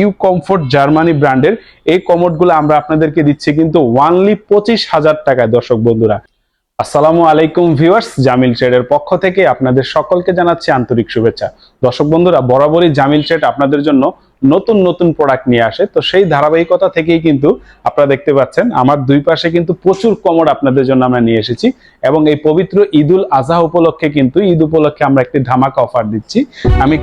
You comfort Germany ব্র্যান্ডের এই কমোডগুলো আমরা আপনাদেরকে দিচ্ছি কিন্তু ওয়ানলি পঁচিশ হাজার টাকায়, দর্শক বন্ধুরা। আসসালামু আলাইকুম ভিউয়ার্স, জামিল ট্রেডের পক্ষ থেকে আপনাদের সকলকে জানাচ্ছি আন্তরিক শুভেচ্ছা। দর্শক বন্ধুরা, বরাবরই জামিল ট্রেড আপনাদের জন্য নতুন নতুন প্রোডাক্ট নিয়ে আসে। তো সেই ধারাবাহিকতা থেকেই কিন্তু আপনারা দেখতে পাচ্ছেন, আমার দুই পাশে কিন্তু প্রচুর কমোড আপনাদের জন্য আমরা নিয়ে এসেছি এবং এই পবিত্র ঈদুল আজহা উপলক্ষে কিন্তু, ঈদ উপলক্ষে আমরা একটি ধামাকা অফার দিচ্ছি। আমি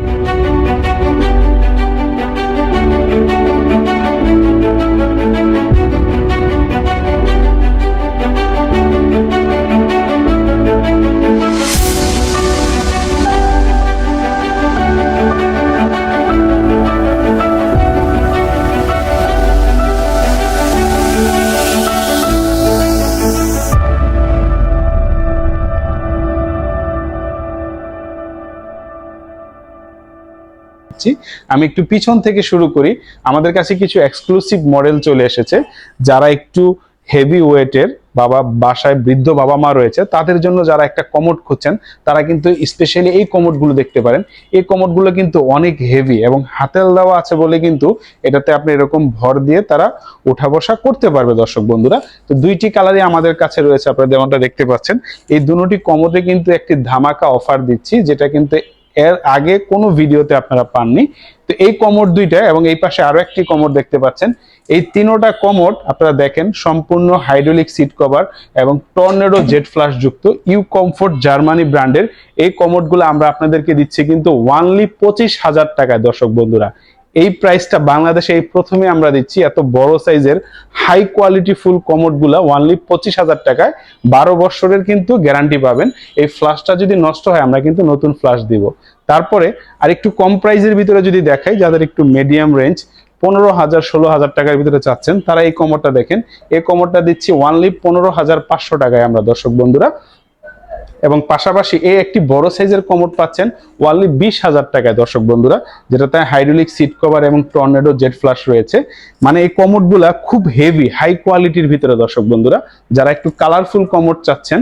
দিচ্ছি আমি একটু পিছন থেকে শুরু করি। আমাদের কাছে কিছু এক্সক্লুসিভ মডেল চলে এসেছে। যারা একটু হেভি ওয়েটের বাবা, বাসায় বৃদ্ধ বাবা মা রয়েছে, তাদের জন্য যারা একটা কমোড খুঁজছেন, তারা কিন্তু স্পেশালি এই কমোডগুলো দেখতে পারেন। এই কমোডগুলো কিন্তু অনেক হেভি এবং হাতেল দেওয়া আছে বলে কিন্তু এটাতে আপনি এরকম ভর দিয়ে তারা উঠা বসা করতে পারবে দর্শক বন্ধুরা। তো দুইটি কালারই আমাদের কাছে রয়েছে, আপনারা যেমনটা দেখতে পাচ্ছেন। এই দুটি কমোডে কিন্তু একটি ধামাকা অফার দিচ্ছি, যেটা কিন্তু এর আগে কোনো ভিডিওতে আপনারা পাননি। তো এই কমোড দুইটা এবং এই পাশে আরও একটি কমোড দেখতে পাচ্ছেন। এই তিনোটা কমোড আপনারা দেখেন সম্পূর্ণ হাইড্রোলিক সিট কভার এবং টর্নেডো জেট ফ্লাশ যুক্ত ইউ কমফোর্ট জার্মানি ব্র্যান্ডের এই কমোডগুলো আমরা আপনাদেরকে দিচ্ছি কিন্তু ওয়ানলি পঁচিশ হাজার টাকায়, দর্শক বন্ধুরা। এই প্রাইসটা বাংলাদেশে এই প্রথমে আমরা দিচ্ছি এত বড় সাইজের হাই কোয়ালিটি ফুল কমোডগুলা ওয়ানলি পঁচিশ হাজার টাকায়। বারো বছরের কিন্তু গ্যারান্টি পাবেন। এই ফ্লাশটা যদি নষ্ট হয়, আমরা কিন্তু নতুন ফ্লাশ দিব। তারপরে আর একটু কম প্রাইজের ভিতরে যদি দেখাই, যাদের একটু মিডিয়াম রেঞ্জ পনেরো হাজার, ষোলো হাজার টাকার ভিতরে চাচ্ছেন, তারা এই কমরটা দেখেন। এই কমরটা দিচ্ছি ওয়ানলি পনেরো হাজার পাঁচশো টাকায় আমরা, দর্শক বন্ধুরা। এবং পাশাপাশি এই একটি বড় সাইজের কমোড পাচ্ছেন ওয়ানলি বিশ হাজার টাকায়, দর্শক বন্ধুরা। যেটাতে হাইড্রোলিক সিট কভার এবং টর্নেডো জেট ফ্লাশ রয়েছে। মানে এই কমোডগুলা খুব হেভি হাই কোয়ালিটির ভিতরে, দর্শক বন্ধুরা। যারা একটু কালারফুল কমোড চাচ্ছেন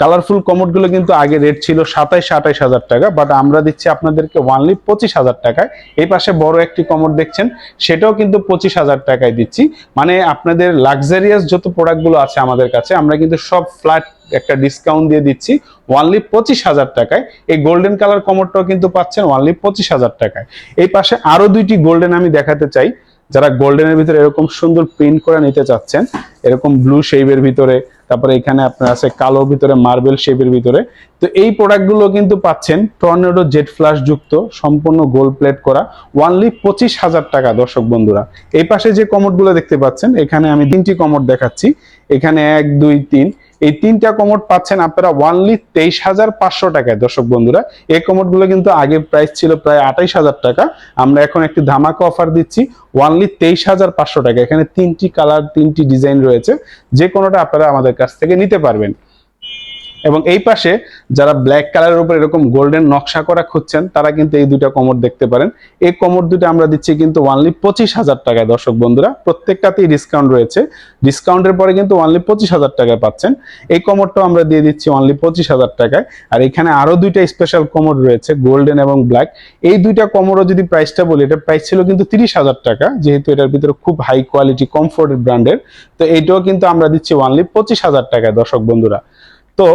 কালারফুল কমোডগুলো কিন্তু আগে রেট ছিল সাতাইশ, আঠাইশ হাজার টাকা বাট আমরা দিচ্ছি আপনাদেরকে ওয়ানলি পঁচিশ হাজার টাকায়। এই পাশে বড় একটি কমোড দেখছেন, সেটাও কিন্তু পঁচিশ হাজার টাকায় দিচ্ছি। মানে আপনাদের লাক্সারিয়াস যত প্রোডাক্টগুলো আছে আমাদের কাছে, আমরা কিন্তু সব ফ্ল্যাট একটা ডিসকাউন্ট দিয়ে দিচ্ছি ওয়ানলি পঁচিশ হাজার টাকায়। এই গোল্ডেন কালার কমোডটাও কিন্তু পাচ্ছেন ওয়ানলি পঁচিশ হাজার টাকায়। এই পাশে আরও দুইটি গোল্ডেন আমি দেখাতে চাই, যারা গোল্ডেনের ভিতরে এরকম সুন্দর প্রিন্ট করে নিতে চাচ্ছেন। এরকম ব্লু শেপের ভিতরে, তারপরে এখানে আপনার আছে কালো ভিতরে মার্বেল শেপের ভিতরে। তো এই প্রোডাক্টগুলো কিন্তু পাচ্ছেন টর্নেডো জেট ফ্লাশ যুক্ত, সম্পূর্ণ গোল্ড প্লেট করা ওয়ানলি পঁচিশ হাজার টাকা দর্শক বন্ধুরা। এই পাশে যে কমোডগুলো দেখতে পাচ্ছেন, এখানে আমি তিনটি কমোড দেখাচ্ছি। এখানে এক, দুই, তিন। এই তিনটা কমোড পাচ্ছেন আপনারা ওয়ানলি তেইশ হাজার পাঁচশো টাকায় দর্শক বন্ধুরা। এই কমোডগুলো কিন্তু আগে প্রাইস ছিল প্রায় আঠাইশ হাজার টাকা। আমরা এখন একটি ধামাকা অফার দিচ্ছি ওয়ানলি তেইশ হাজার পাঁচশো টাকা। এখানে তিনটি কালার তিনটি ডিজাইন রয়েছে। যে কোনোটা আপনারা আমাদের কাছ থেকে নিতে পারবেন। এবং এই পাশে যারা ব্ল্যাক কালারের উপর এরকম গোল্ডেন নকশা করা খুঁজছেন, তারা কিন্তু এই দুইটা কমর দেখতে পারেন। এই কমর দুটো আমরা দিচ্ছি কিন্তু ওয়ানলি পঁচিশ হাজার টাকায়। দর্শক বন্ধুরা, প্রত্যেকটাতেই ডিসকাউন্ট রয়েছে। ডিসকাউন্টের পরে কিন্তু ওয়ানলি পঁচিশ হাজার টাকায় পাচ্ছেন। এই কমরটাও আমরা দিয়ে দিচ্ছি ওয়ানলি পঁচিশ হাজার টাকায়। আর এখানে আরও দুইটা স্পেশাল কমর রয়েছে গোল্ডেন এবং ব্ল্যাক এই দুইটা কমরও যদি প্রাইসটা বলি এটার প্রাইস ছিল কিন্তু তিরিশ হাজার টাকা, যেহেতু এটার ভিতরে খুব হাই কোয়ালিটি কমফোর্ট ব্র্যান্ডের তো এইটাও কিন্তু আমরা দিচ্ছি ওয়ানলি পঁচিশ হাজার টাকায়, দর্শক বন্ধুরা। তো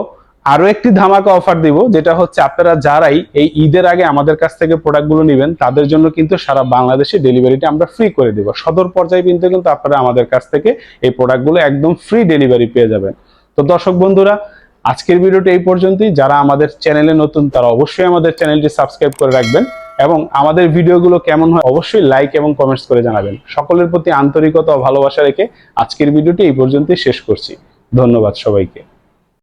আরও একটি ধামাকা অফার দিব, যেটা হচ্ছে আপনারা যারাই এই ঈদের আগে আমাদের কাছ থেকে প্রোডাক্টগুলো নেবেন, তাদের জন্য কিন্তু সারা বাংলাদেশে ডেলিভারিটা আমরা ফ্রি করে দিব। সদর পর্যায়ে কিন্তু কিন্তু আপনারা আমাদের কাছ থেকে এই প্রোডাক্টগুলো একদম ফ্রি ডেলিভারি পেয়ে যাবেন। তো দর্শক বন্ধুরা, আজকের ভিডিওটা এই পর্যন্তই। যারা আমাদের চ্যানেলে নতুন, তারা অবশ্যই আমাদের চ্যানেলটি সাবস্ক্রাইব করে রাখবেন এবং আমাদের ভিডিওগুলো কেমন হয় অবশ্যই লাইক এবং কমেন্টস করে জানাবেন। সকলের প্রতি আন্তরিকতা ও ভালোবাসা রেখে আজকের ভিডিওটি এই পর্যন্তই শেষ করছি। ধন্যবাদ সবাইকে।